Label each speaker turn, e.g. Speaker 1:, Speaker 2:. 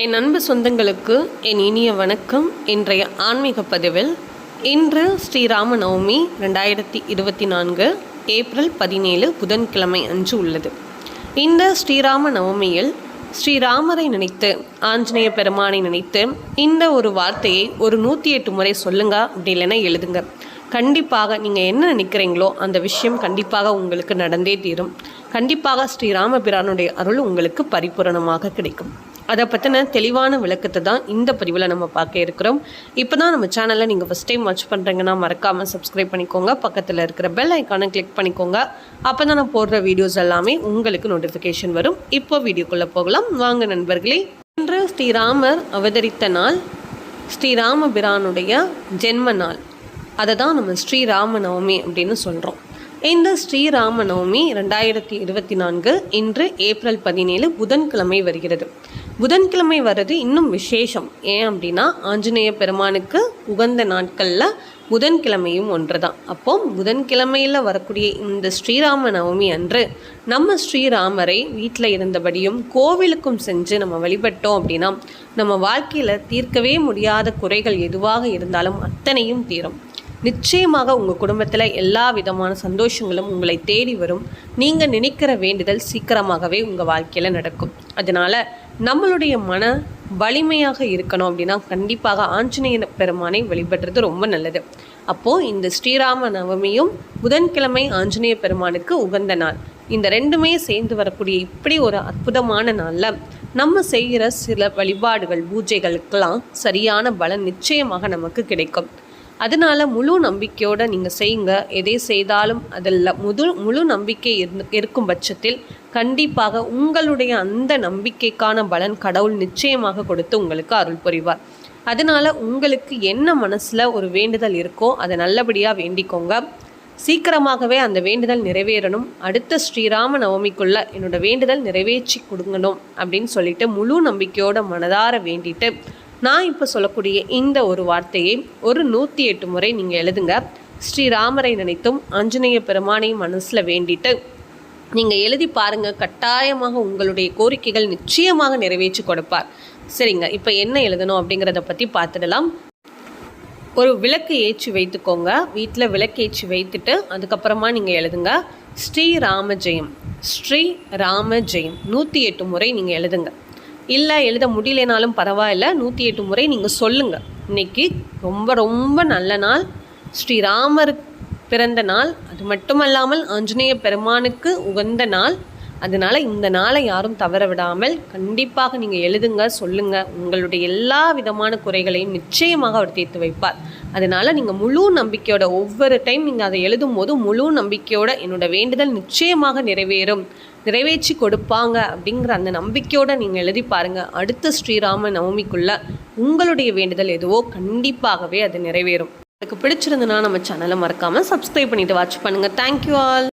Speaker 1: என் அன்பு சொந்தங்களுக்கு என் இனிய வணக்கம். இன்றைய ஆன்மீக பதிவில் இன்று ஸ்ரீராம நவமி ரெண்டாயிரத்தி இருபத்தி நான்கு ஏப்ரல் பதினேழு புதன்கிழமை அன்று உள்ளது. இந்த ஸ்ரீராம நவமியில் ஸ்ரீராமரை நினைத்து ஆஞ்சநேய பெருமானை நினைத்து இந்த ஒரு வார்த்தையை ஒரு நூற்றி எட்டு முறை சொல்லுங்க அப்படி இல்லைன்னா எழுதுங்க. கண்டிப்பாக நீங்கள் என்ன நினைக்கிறீங்களோ அந்த விஷயம் கண்டிப்பாக உங்களுக்கு நடந்தே தீரும். கண்டிப்பாக ஸ்ரீராமபிரானுடைய அருள் உங்களுக்கு பரிபூரணமாக கிடைக்கும். அதை பற்றின தெளிவான விளக்கத்தை தான் இந்த பதிவில் நம்ம பார்க்க இருக்கிறோம். இப்போ தான் நம்ம சேனலில் நீங்கள் ஃபஸ்ட் டைம் வாட்ச் பண்ணுறீங்கன்னா மறக்காமல் சப்ஸ்கிரைப் பண்ணிக்கோங்க. பக்கத்தில் இருக்கிற பெல் ஐக்கானை கிளிக் பண்ணிக்கோங்க. அப்போ தான் நான் போடுற வீடியோஸ் எல்லாமே உங்களுக்கு நோட்டிஃபிகேஷன் வரும். இப்போ வீடியோக்குள்ளே போகலாம். வாங்க நண்பர்களே. இன்று ஸ்ரீராமர் அவதரித்த நாள் ஸ்ரீராமபிரானுடைய ஜென்ம நாள். அதை தான் நம்ம ஸ்ரீராம நவமி அப்படின்னு சொல்கிறோம் இந்த ஸ்ரீராம நவமி ரெண்டாயிரத்தி இருபத்தி நான்கு இன்று ஏப்ரல் பதினேழு புதன்கிழமை வருகிறது. புதன்கிழமை வர்றது இன்னும் விசேஷம். ஏன் அப்படின்னா ஆஞ்சநேய பெருமானுக்கு உகந்த நாட்களில் புதன்கிழமையும் ஒன்று தான் அப்போ புதன்கிழமையில் வரக்கூடிய இந்த ஸ்ரீராம நவமி அன்று நம்ம ஸ்ரீராமரை வீட்டில் இருந்தபடியும் கோவிலுக்கும் சென்று நம்ம வழிபட்டோம் அப்படின்னா நம்ம வாழ்க்கையில் தீர்க்கவே முடியாத குறைகள் எதுவாக இருந்தாலும் அத்தனையும் தீரும். நிச்சயமாக உங்கள் குடும்பத்தில் எல்லா விதமான சந்தோஷங்களும் உங்களை தேடி வரும். நீங்கள் நினைக்கிற வேண்டுதல் சீக்கிரமாகவே உங்கள் வாழ்க்கையில் நடக்கும். அதனால் நம்மளுடைய மன வலிமையாக இருக்கணும் அப்படின்னா கண்டிப்பாக ஆஞ்சநேய பெருமானை வழிபடுறது ரொம்ப நல்லது. அப்போது இந்த ஸ்ரீராம நவமியும் புதன்கிழமை ஆஞ்சநேய பெருமானுக்கு உகந்த நாள். இந்த ரெண்டுமே சேர்ந்து வரக்கூடிய இப்படி ஒரு அற்புதமான நாளில் நம்ம செய்கிற சில வழிபாடுகள் பூஜைகளுக்கெல்லாம் சரியான பலன் நிச்சயமாக நமக்கு கிடைக்கும். அதனால் முழு நம்பிக்கையோடு நீங்கள் செய்யுங்க. எதை செய்தாலும் அதில் முது முழு நம்பிக்கை இருக்கும் பட்சத்தில் கண்டிப்பாக உங்களுடைய அந்த நம்பிக்கைக்கான பலன் கடவுள் நிச்சயமாக கொடுத்து உங்களுக்கு அருள் புரிவார். அதனால் உங்களுக்கு என்ன மனசில் ஒரு வேண்டுதல் இருக்கோ அதை நல்லபடியாக வேண்டிக்கோங்க. சீக்கிரமாகவே அந்த வேண்டுதல் நிறைவேறணும். அடுத்த ஸ்ரீராம நவமிக்குள்ள என்னோட வேண்டுதல் நிறைவேற்றி கொடுங்கணும் அப்படின்னு சொல்லிட்டு முழு நம்பிக்கையோட மனதார வேண்டிட்டு நான் இப்போ சொல்லக்கூடிய இந்த ஒரு வார்த்தையை ஒரு நூற்றி எட்டு முறை நீங்கள் எழுதுங்க. ஸ்ரீராமரை நினைத்தும் ஆஞ்சநேய பெருமானையும் மனசில் வேண்டிட்டு நீங்கள் எழுதி பாருங்கள் கட்டாயமாக உங்களுடைய கோரிக்கைகள் நிச்சயமாக நிறைவேற்றி கொடுப்பார். சரிங்க இப்போ என்ன எழுதணும் அப்படிங்கிறத பற்றி பார்த்துடலாம். ஒரு விளக்கு ஏற்றி வைத்துக்கோங்க. வீட்டில் விளக்கு ஏற்றி வைத்துட்டு அதுக்கப்புறமா நீங்கள் எழுதுங்க. ஸ்ரீ ராம ஜெயம். ஸ்ரீ ராம ஜெயம். நூற்றி எட்டு முறை நீங்கள் எழுதுங்க. இல்லை எழுத முடியலனாலும் பரவாயில்ல. நூற்றி எட்டு முறை நீங்கள் சொல்லுங்கள் இன்றைக்கி ரொம்ப ரொம்ப நல்ல நாள். ஸ்ரீராமர் பிறந்த நாள். அது மட்டுமல்லாமல் ஆஞ்சநேய பெருமானுக்கு உகந்த நாள். அதனால் இந்த நாளை யாரும் தவற விடாமல் கண்டிப்பாக நீங்கள் எழுதுங்க சொல்லுங்கள் உங்களுடைய எல்லா விதமான குறைகளையும் நிச்சயமாக அவர் தீர்த்து வைப்பார். அதனால் நீங்கள் முழு நம்பிக்கையோட ஒவ்வொரு டைம் நீங்கள் அதை எழுதும் போது முழு நம்பிக்கையோட என்னோட வேண்டுதல் நிச்சயமாக நிறைவேறும். நிறைவேற்றி கொடுப்பாங்க அப்படிங்கிற அந்த நம்பிக்கையோடு நீங்கள் எழுதி பாருங்கள் அடுத்த ஸ்ரீராம நவமிக்குள்ள உங்களுடைய வேண்டுதல் எதுவோ கண்டிப்பாகவே அது நிறைவேறும். உங்களுக்கு பிடிச்சிருந்தனா நம்ம சேனலை மறக்காமல் சப்ஸ்கிரைப் பண்ணிவிட்டு வாட்ச் பண்ணுங்கள் தேங்க்யூ ஆல்